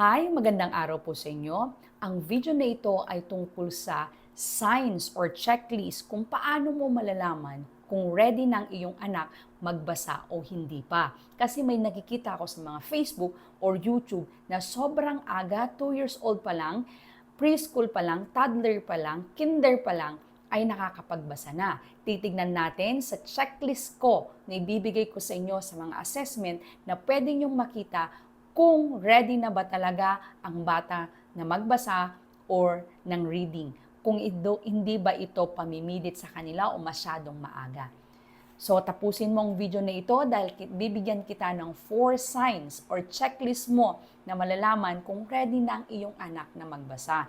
Hi, magandang araw po sa inyo. Ang video na ito ay tungkol sa signs or checklist kung paano mo malalaman kung ready ng iyong anak magbasa o hindi pa. Kasi may nakikita ako sa mga Facebook or YouTube na sobrang aga, 2 years old pa lang, preschool pa lang, toddler pa lang, kinder pa lang, ay nakakapagbasa na. Titignan natin sa checklist ko na ibibigay ko sa inyo sa mga assessment na pwede nyong makita kung ready na ba talaga ang bata na magbasa or ng reading. Kung ito, hindi ba ito pamimilit sa kanila o masyadong maaga. So tapusin mo ang video na ito dahil bibigyan kita ng four signs or checklist mo na malalaman kung ready na ang iyong anak na magbasa.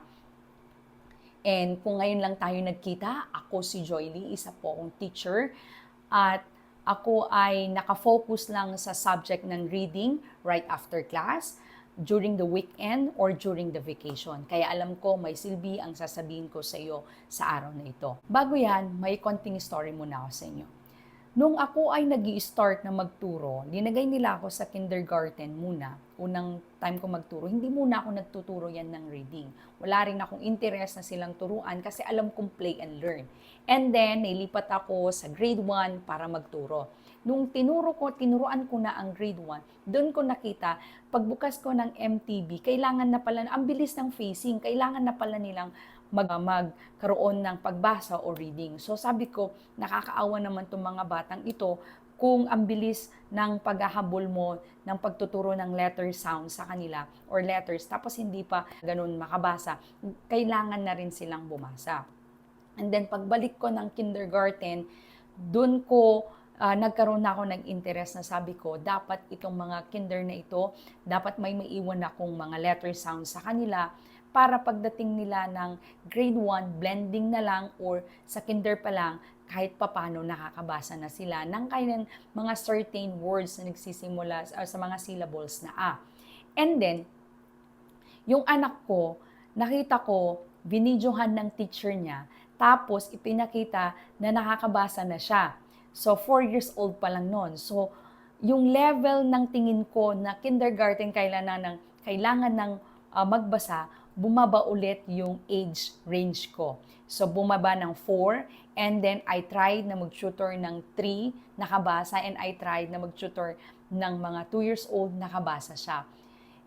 And kung ngayon lang tayo nagkita, ako si Joy Lee, isa po akong teacher. At ako ay nakafocus lang sa subject ng reading right after class, during the weekend, or during the vacation. Kaya alam ko may silbi ang sasabihin ko sa iyo sa araw na ito. Bago yan, may konting story muna ako sa inyo. Nung ako ay nag start na magturo, linagay nila ako sa kindergarten muna. Unang time ko magturo, hindi muna ako nagtuturo yan ng reading. Wala rin akong interest na silang turuan kasi alam kong play and learn. And then, nilipat ako sa grade 1 para magturo. Nung tinuro ko, tinuruan ko na ang grade 1, doon ko nakita, pagbukas ko ng MTB, kailangan na pala, ang bilis ng facing, kailangan na pala nilang mag, magkaroon ng pagbasa o reading. So sabi ko, nakakaawa naman itong mga batang ito kung ang bilis ng paghahabol mo ng pagtuturo ng letter sound sa kanila or letters tapos hindi pa ganun makabasa, kailangan na rin silang bumasa. And then pagbalik ko ng kindergarten, dun ko ah, nagkaroon na ako ng interest na sabi ko, dapat itong mga kinder na ito, dapat may maiwan akong mga letter sounds sa kanila para pagdating nila ng grade 1, blending na lang or sa kinder pa lang, kahit papano nakakabasa na sila ng kailan mga certain words na nagsisimula sa, sa mga syllables na A. And then, yung anak ko, nakita ko, binidyohan ng teacher niya, tapos ipinakita na nakakabasa na siya. So, 4 years old pa lang noon. So, yung level ng tingin ko na kindergarten kailangan ng, kailangan ng ah, magbasa, bumaba ulit yung age range ko. So, bumaba ng 4, and then I tried na mag-tutor ng 3, nakabasa, and I tried na mag-tutor ng mga 2 years old, nakabasa siya.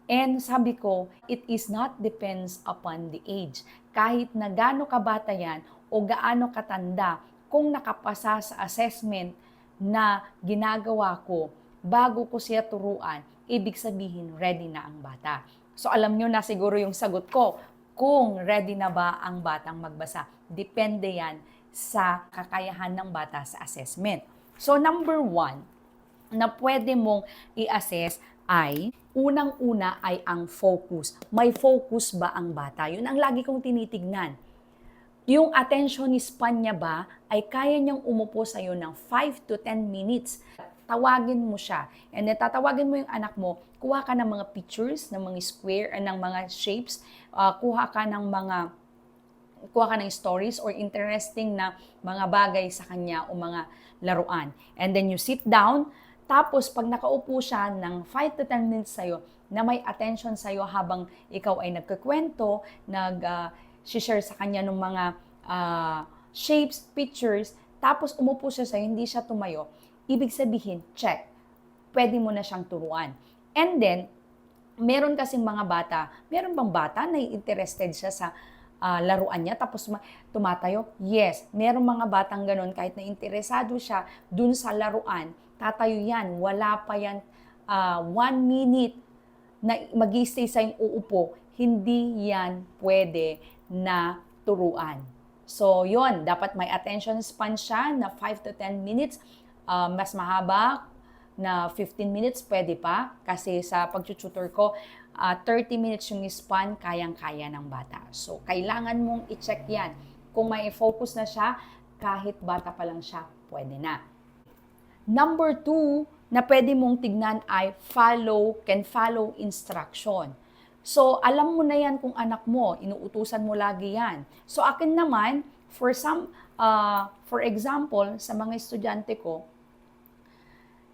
And sabi ko, it is not depends upon the age. Kahit na gaano kabata yan o gaano katanda, kung nakapasa sa assessment na ginagawa ko bago ko siya turuan, ibig sabihin ready na ang bata. So alam nyo na siguro yung sagot ko kung ready na ba ang batang magbasa. Depende yan sa kakayahan ng bata sa assessment. So number one, na pwede mong i-assess ay unang-una ay ang focus. May focus ba ang bata? Yun ang lagi kong tinitignan. Yung attention span niya ba ay kaya niyang umupo sa iyo ng 5 to 10 minutes. Tawagin mo siya. And then tatawagin mo yung anak mo, kuha ka ng mga pictures, ng mga square, uh, ng mga shapes, uh, kuha ka ng mga kuha ka ng stories or interesting na mga bagay sa kanya o mga laruan. And then you sit down, tapos pag nakaupo siya ng 5 to 10 minutes sa'yo, na may attention sa'yo habang ikaw ay nagkikwento, nag, uh, share sa kanya ng mga uh, shapes, pictures, tapos umupo siya sa'yo, hindi siya tumayo, ibig sabihin, check. Pwede mo na siyang turuan. And then, meron kasing mga bata, meron bang bata na interested siya sa uh, laruan niya tapos tumatayo? Yes, meron mga batang ganun kahit na interesado siya dun sa laruan, tatayo yan. Wala pa yan uh, one minute na mag stay sa yung uupo, hindi yan pwede na turuan. So, yon dapat may attention span siya na 5 to 10 minutes. Uh, mas mahaba na 15 minutes, pwede pa. Kasi sa pag-tutor ko, uh, 30 minutes yung span, kayang-kaya ng bata. So, kailangan mong i-check yan. Kung may focus na siya, kahit bata pa lang siya, pwede na. Number two, na pwede mong tignan ay follow, can follow instruction. So, alam mo na yan kung anak mo, inuutusan mo lagi yan. So, akin naman, for some, uh, for example, sa mga estudyante ko,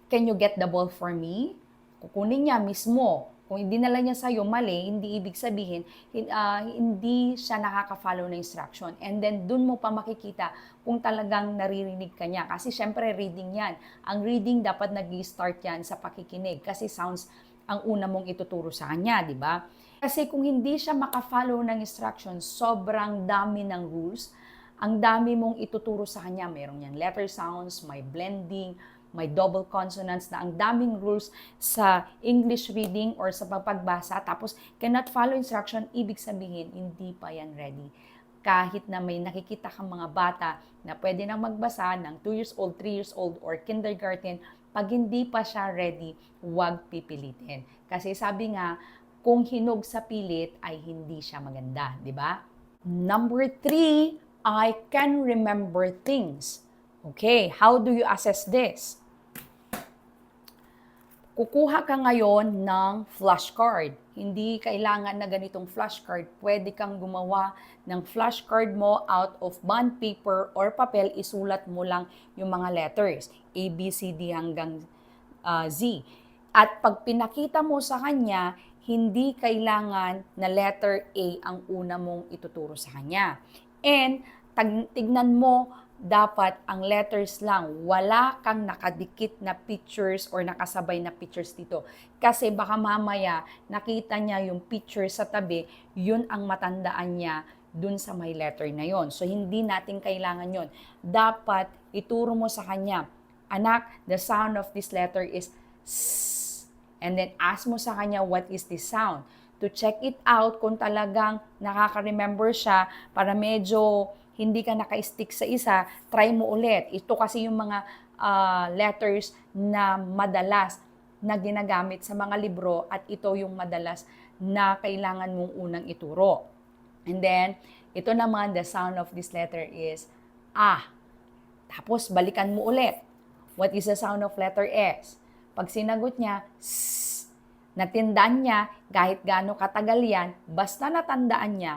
can you get the ball for me? Kukunin niya mismo. Kung dinala niya sa'yo mali, hindi ibig sabihin, hin- ah, hindi siya nakaka-follow ng instruction. And then, dun mo pa makikita kung talagang naririnig ka niya. Kasi syempre, reading yan. Ang reading dapat nag start yan sa pakikinig. Kasi sounds ang una mong ituturo sa kanya, di ba? Kasi kung hindi siya maka-follow ng instructions, sobrang dami ng rules, ang dami mong ituturo sa kanya. Merong yan letter sounds, may blending, may double consonants na ang daming rules sa English reading or sa pagbasa. Tapos, cannot follow instruction, ibig sabihin, hindi pa yan ready. Kahit na may nakikita kang mga bata na pwede nang magbasa ng 2 years old, 3 years old, or kindergarten, pag hindi pa siya ready, huwag pipilitin. Kasi sabi nga, kung hinog sa pilit ay hindi siya maganda, di ba? Number three, I can remember things. Okay, how do you assess this? Kukuha ka ngayon ng flashcard. Hindi kailangan na ganitong flashcard. Pwede kang gumawa ng flashcard mo out of bond paper or papel. Isulat mo lang yung mga letters. A, B, C, D hanggang uh, Z. At pag pinakita mo sa kanya, hindi kailangan na letter A ang una mong ituturo sa kanya. And tignan mo dapat ang letters lang. Wala kang nakadikit na pictures or nakasabay na pictures dito. Kasi baka mamaya nakita niya yung picture sa tabi, yun ang matandaan niya dun sa may letter na yon. So hindi natin kailangan yon. Dapat ituro mo sa kanya, anak, the sound of this letter is S. And then ask mo sa kanya what is this sound. To check it out kung talagang nakaka-remember siya para medyo hindi ka naka-stick sa isa, try mo ulit. Ito kasi yung mga uh, letters na madalas na ginagamit sa mga libro at ito yung madalas na kailangan mong unang ituro. And then, ito naman, the sound of this letter is ah. Tapos, balikan mo ulit. What is the sound of letter S? Pag sinagot niya, S. Natindaan niya, kahit gaano katagal yan, basta natandaan niya,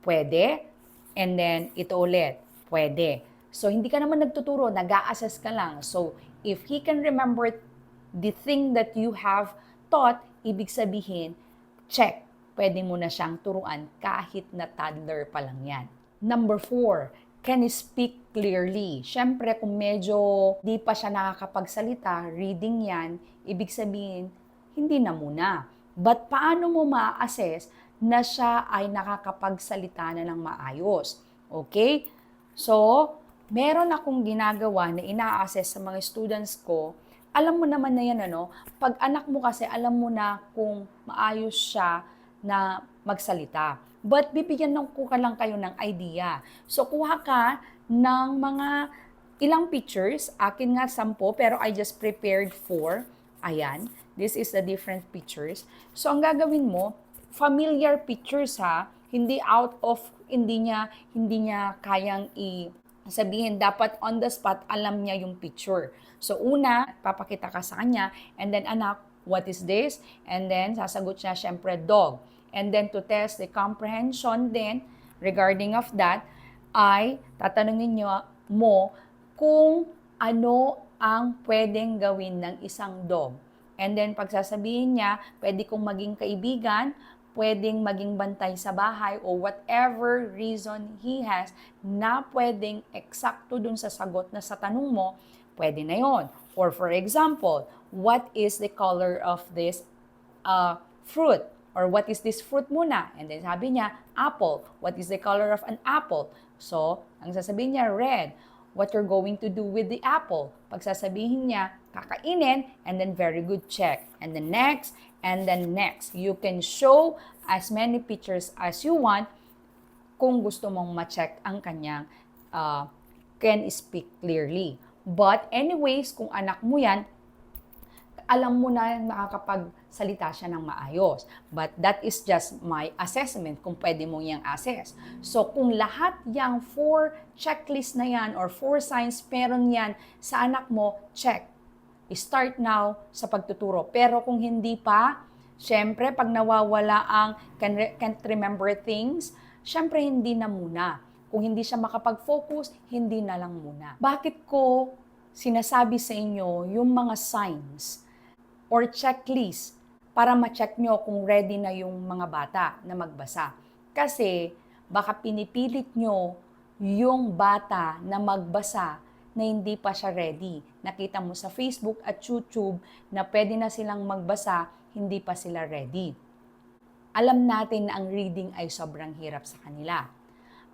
pwede, and then ito ulit, pwede. So, hindi ka naman nagtuturo, nag assess ka lang. So, if he can remember the thing that you have taught, ibig sabihin, check, pwede mo na siyang turuan kahit na toddler pa lang yan. Number four, can he speak clearly? Siyempre, kung medyo di pa siya nakakapagsalita, reading yan, ibig sabihin, hindi na muna. But paano mo ma-assess na siya ay nakakapagsalita na ng maayos. Okay? So, meron akong ginagawa na ina-assess sa mga students ko. Alam mo naman na yan, ano? Pag anak mo kasi, alam mo na kung maayos siya na magsalita. But bibigyan ng ko ka lang kayo ng idea. So, kuha ka ng mga ilang pictures. Akin nga sampo, pero I just prepared four. Ayan. This is the different pictures. So, ang gagawin mo, familiar pictures ha, hindi out of hindi niya hindi niya kayang i sabihin dapat on the spot alam niya yung picture. So una, papakita ka sa kanya and then anak, what is this? And then sasagot siya syempre dog. And then to test the comprehension then regarding of that ay tatanungin niyo mo kung ano ang pwedeng gawin ng isang dog. And then pagsasabihin niya, pwede kong maging kaibigan, pwedeng maging bantay sa bahay o whatever reason he has na pwedeng eksakto dun sa sagot na sa tanong mo, pwede na yon. Or for example, what is the color of this uh, fruit? Or what is this fruit muna? And then sabi niya, apple. What is the color of an apple? So, ang sasabihin niya, red. What you're going to do with the apple? Pagsasabihin niya, kakainin, and then very good check. And then next, and then next. You can show as many pictures as you want kung gusto mong ma-check ang kanyang uh, can speak clearly. But anyways, kung anak mo yan, alam mo na makakapagsalita siya ng maayos. But that is just my assessment kung pwede mo yang assess. So kung lahat yang four checklist na yan or four signs meron yan sa anak mo, check start now sa pagtuturo. Pero kung hindi pa, syempre, pag nawawala ang can re- can't remember things, syempre hindi na muna. Kung hindi siya makapag-focus, hindi na lang muna. Bakit ko sinasabi sa inyo yung mga signs or checklist para ma-check nyo kung ready na yung mga bata na magbasa. Kasi baka pinipilit nyo yung bata na magbasa na hindi pa siya ready. Nakita mo sa Facebook at YouTube na pwede na silang magbasa, hindi pa sila ready. Alam natin na ang reading ay sobrang hirap sa kanila.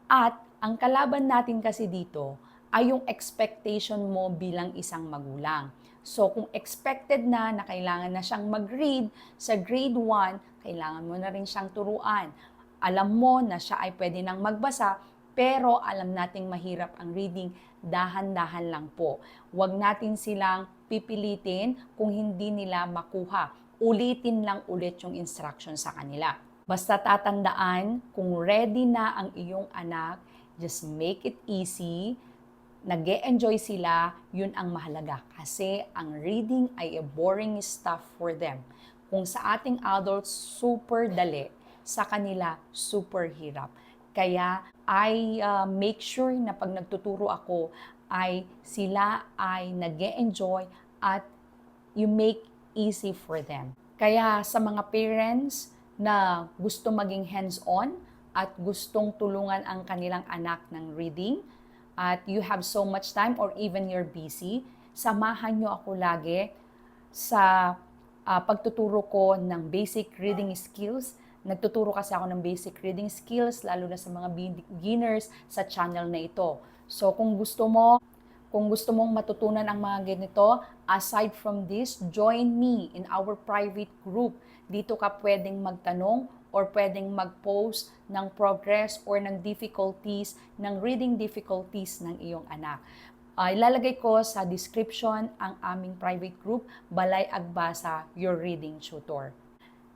At ang kalaban natin kasi dito ay yung expectation mo bilang isang magulang. So kung expected na na kailangan na siyang mag-read sa grade 1, kailangan mo na rin siyang turuan. Alam mo na siya ay pwede nang magbasa, pero alam nating mahirap ang reading, dahan-dahan lang po. Huwag natin silang pipilitin kung hindi nila makuha. Ulitin lang ulit yung instruction sa kanila. Basta tatandaan, kung ready na ang iyong anak, just make it easy, nag enjoy sila, yun ang mahalaga. Kasi ang reading ay a boring stuff for them. Kung sa ating adults, super dali. Sa kanila, super hirap. Kaya I uh, make sure na pag nagtuturo ako, ay sila ay nag enjoy at you make easy for them. Kaya sa mga parents na gusto maging hands-on at gustong tulungan ang kanilang anak ng reading, at you have so much time or even you're busy, samahan nyo ako lagi sa uh, pagtuturo ko ng basic reading skills. Nagtuturo kasi ako ng basic reading skills, lalo na sa mga beginners sa channel na ito. So kung gusto mo, kung gusto mong matutunan ang mga ganito, aside from this, join me in our private group. Dito ka pwedeng magtanong or pwedeng mag-post ng progress or ng difficulties, ng reading difficulties ng iyong anak. Uh, ilalagay ko sa description ang aming private group, Balay Agbasa, Your Reading Tutor.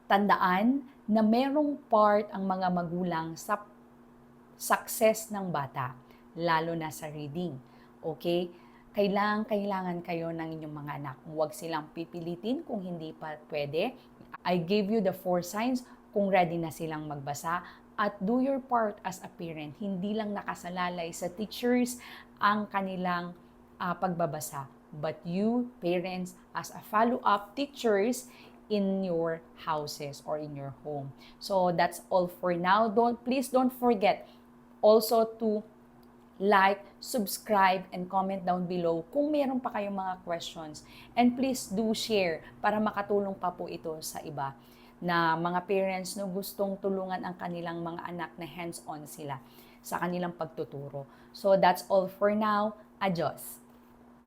Tandaan na merong part ang mga magulang sa success ng bata, lalo na sa reading. Okay? Kailangan, kailangan kayo ng inyong mga anak. Huwag silang pipilitin kung hindi pa pwede. I gave you the four signs kung ready na silang magbasa at do your part as a parent. Hindi lang nakasalalay sa teachers ang kanilang uh, pagbabasa, but you, parents, as a follow-up teachers in your houses or in your home. So that's all for now. Don't please don't forget also to like, subscribe, and comment down below kung meron pa kayong mga questions. And please do share para makatulong pa po ito sa iba na mga parents no gustong tulungan ang kanilang mga anak na hands-on sila sa kanilang pagtuturo. So that's all for now. Adios!